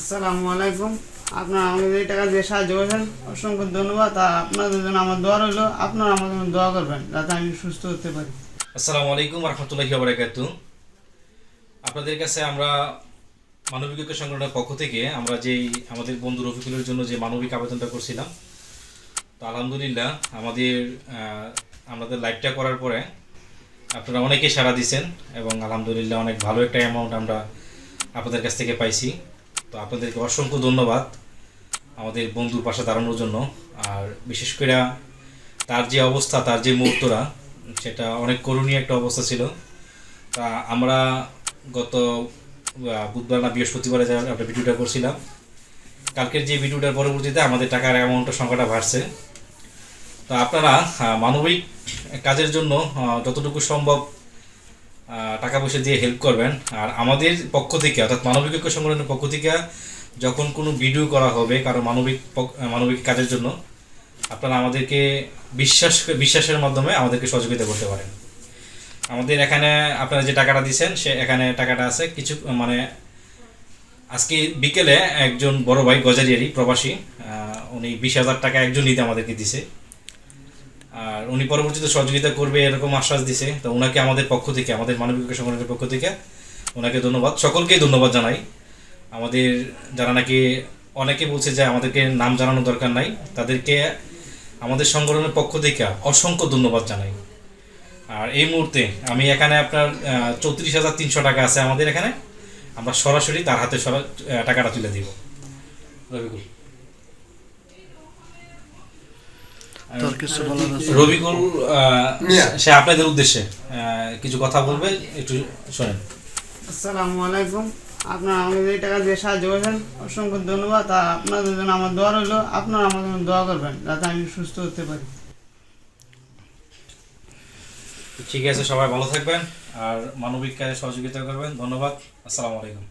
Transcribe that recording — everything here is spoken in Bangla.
আসসালামু আলাইকুম। আপনারা আমাদের এই টাকা দিয়ে সাহায্য করেছেন। অসংখ্য ধন্যবাদ। আর আপনাদের জন্য আমার দোয়া রইল। আপনারা আমার জন্য দোয়া করবেন যাতে আমি সুস্থ হতে পারি। আসসালামু আলাইকুম রহমতুল্লাহি বারাকাত আপনাদের কাছে আমরা মানবিক সংগঠনের পক্ষ থেকে আমরা যেই আমাদের বন্ধু রফিকুলের জন্য যে মানবিক আবেদনটা করছিলাম, তো আলহামদুলিল্লাহ আমাদের আমাদের লাইভটা করার পরে আপনারা অনেকে সাড়া দিয়েছেন এবং আলহামদুলিল্লাহ অনেক ভালো একটা অ্যামাউন্ট আমরা আপনাদের কাছ থেকে পাইছি। তো আপনাদেরকে অসংখ্য ধন্যবাদ আমাদের বন্ধুর পাশে দাঁড়ানোর জন্য। আর বিশেষ করে তার যে অবস্থা, তার যে মুহূর্তরা সেটা অনেক করুণীয় একটা অবস্থা ছিল। তা আমরা গত বুধবার না বৃহস্পতিবারে যা একটা ভিডিওটা করছিলাম, কালকের যে ভিডিওটার পরবর্তীতে আমাদের টাকার অ্যামাউন্টের সংখ্যাটা বাড়ছে। তো আপনারা মানবিক কাজের জন্য যতটুকু সম্ভব টাকা পয়সা দিয়ে হেল্প করবেন। আর আমাদের পক্ষ থেকে, অর্থাৎ মানবিক ঐক্য সংগঠনের পক্ষ থেকে যখন কোনো ভিডিও করা হবে কারও মানবিক মানবিক কাজের জন্য, আপনারা আমাদেরকে বিশ্বাস, বিশ্বাসের মাধ্যমে আমাদেরকে সহযোগিতা করতে পারেন। আমাদের এখানে আপনারা যে টাকাটা দিচ্ছেন সে এখানে টাকাটা আছে। কিছু মানে আজকে বিকেলে একজন বড় ভাই গজারিয়ারি প্রবাসী উনি বিশ হাজার টাকা একজন নিতে আমাদেরকে দিছে। আর উনি পরবর্তীতে সহযোগিতা করবে এরকম আশ্বাস দিছে। তো ওনাকে আমাদের পক্ষ থেকে, আমাদের মানবিক সংগঠনের পক্ষ থেকে ওনাকে ধন্যবাদ। সকলকেই ধন্যবাদ জানাই। আমাদের যারা নাকি অনেকে বলছে যে আমাদেরকে নাম জানানোর দরকার নাই, তাদেরকে আমাদের সংগঠনের পক্ষ থেকে অসংখ্য ধন্যবাদ জানাই। আর এই মুহূর্তে আমি এখানে আপনার চৌত্রিশ হাজার তিনশো টাকা আছে আমাদের এখানে। আমরা সরাসরি তার হাতে সরা টাকাটা তুলে দিব। রবিকুল তোর কিছু বলার আছে? রবিকুল সে আপনাদের উদ্দেশ্যে কিছু কথা বলবে একটু শোনেন। আসসালামু আলাইকুম। আপনারা আমাকে এই টাকা দিয়ে সাহায্য করেছেন। অসংখ্য ধন্যবাদ। আর আপনাদের জন্য আমার দোয়া রইল। আপনারা আমার জন্য দোয়া করবেন যাতে আমি সুস্থ হতে পারি। ঠিক আছে সবাই ভালো থাকবেন। আর মানবিক কাজে সহযোগিতা করবেন। ধন্যবাদ। আসসালামু আলাইকুম।